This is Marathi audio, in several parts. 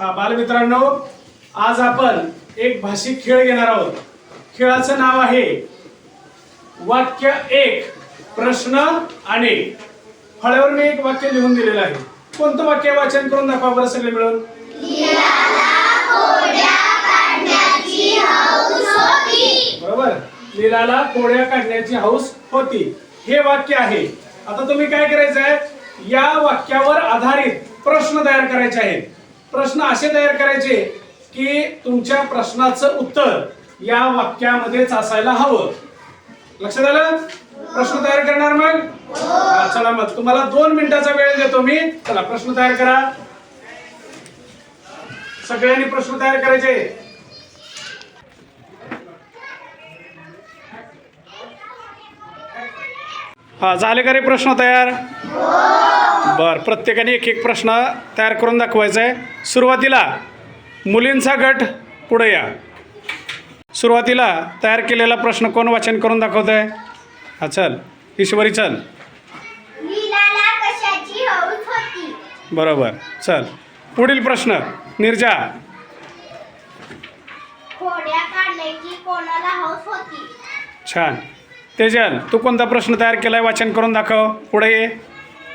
हा बालमित्रांनो आज आपण एक भाषिक खेळ घेणार आहोत. खेळाचं नाव आहे वाक्य एक प्रश्न अनेक फळ्यावर मी एक वाक्य लिहून दिलेलं आहे. कोणतं वाक्य वाचन करून दाखवा बरं सगळे मिळून? बरोबर. लीलाला कोड्या काढण्याची हौस होती. हे वाक्य आहे. आता तुम्ही काय करायचं आहे या वाक्यावर आधारित प्रश्न तयार करायचे आहेत. प्रश्न असे तयार करायचे की तुमच्या प्रश्नाचं उत्तर या वाक्यामध्येच असायला हवं. लक्षात आलं? प्रश्न तयार करणार मग? चला मग. तुम्हाला दोन मिनिटाचा वेळ देतो मी. चला प्रश्न तयार करा. सगळ्यांनी प्रश्न तयार करायचे. हा झाले का रे प्रश्न तयार? बर प्रत्येकाने एक एक प्रश्न तयार करून दाखवायचा आहे सुरुवातीला मुलींचा गट पुढे या. सुरुवातीला तयार केलेला प्रश्न कोण वाचन करून दाखवत आहे हा चल. ईश्वरी चल. बरोबर चल. पुढील प्रश्न निर्जा. छान. तेजल तू कोणता प्रश्न तयार केलाय वाचन करून दाखव. पुढे ये.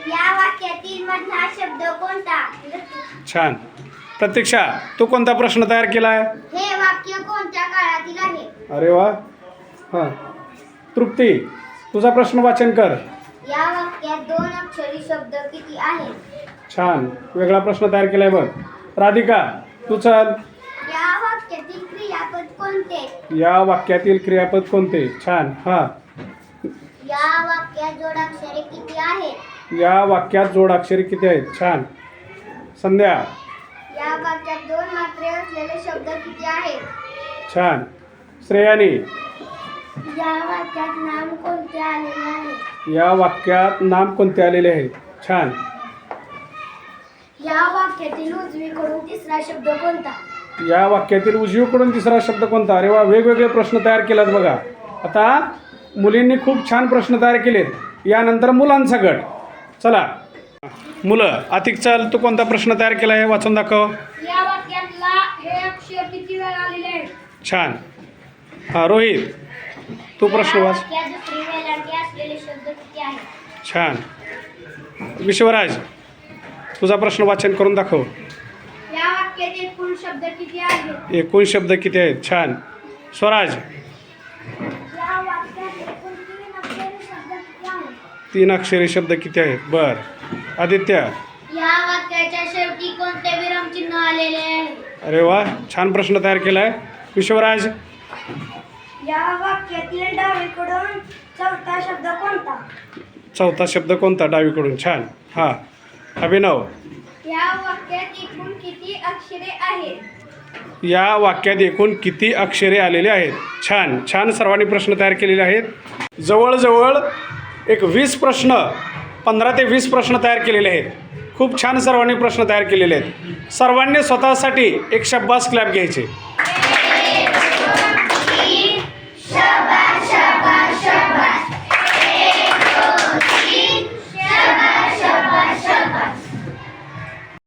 या वाक्यातील मधला शब्द कोणता? छान. प्रतीक्षा तू कोणता प्रश्न तयार केलाय? हे वाक्य कोणत्या काळातील आहे? अरे वा. हां. तृप्ती तुझा प्रश्न वाचन कर. या वाक्यात दोन अक्षरी शब्द किती आहेत? छान. वेगळा प्रश्न तयार केलाय बघ. राधिका तू चल. या वाक्यातील क्रियापद कोणते? या वाक्यातील क्रियापद कोणते? छान. हां. या वाक्यात जोडाक्षरे किती आहेत? या वाक्यात जोडाक्षरी किती आहेत? छान. संध्या. या वाक्यात दोन मात्रे असलेले शब्द किती आहेत? छान. श्रेयानी. या वाक्यात नाम कोणते आलेले आहे? या वाक्यात नाम कोणते आलेले आहेत छान. या वाक्यातील उजवीकडून तिसरा शब्द कोणता? या वाक्यातील उजवीकडून तिसरा शब्द कोणता? अरे वा वेगवेगळे प्रश्न तयार केलात बघा. आता मुलींनी खूप छान प्रश्न तयार केलेत. यानंतर मुलांचा गट. चला. मुलं अतिक चल तू कोणता प्रश्न तयार केला आहे वाचून दाखव. या वाक्यातला हे अक्षर किती वेळा आलेले आहे छान. हां रोहित तू प्रश्न वाच. वाक्यात दुसरी वेलांटी असलेले शब्द किती आहेत? छान. विश्वराज तुझा प्रश्न वाचन करून दाखव. या वाक्यात एकूण शब्द किती आहेत? एकूण शब्द किती आहेत? छान. स्वराज या वाक्यात एकूण तीन अक्षरे शब्द किती आहेत तीन अक्षरी शब्द किती आहेत? बर. आदित्य. या वाक्याच्या शेवटी कोणते विरामचिन्ह आलेले आहे? अरे वा छान प्रश्न तयार केला आहे विश्वराज. या वाक्यातील डावीकडून चौथा शब्द कोणता? चौथा शब्द कोणता? डावीकडून. छान. हां. अभिनव. या वाक्यात एकूण किती अक्षरे आहेत? या वाक्यात एकूण किती अक्षरे आलेली आहेत? छान. छान सर्वांनी प्रश्न तयार केलेले आहेत. जवळजवळ एक वीस प्रश्न पंधरा ते वीस प्रश्न तयार केलेले आहेत. खूप छान सर्वांनी प्रश्न तयार केलेले आहेत. सर्वांनी स्वतःसाठी एक शब्बास क्लॅप घ्यायचे.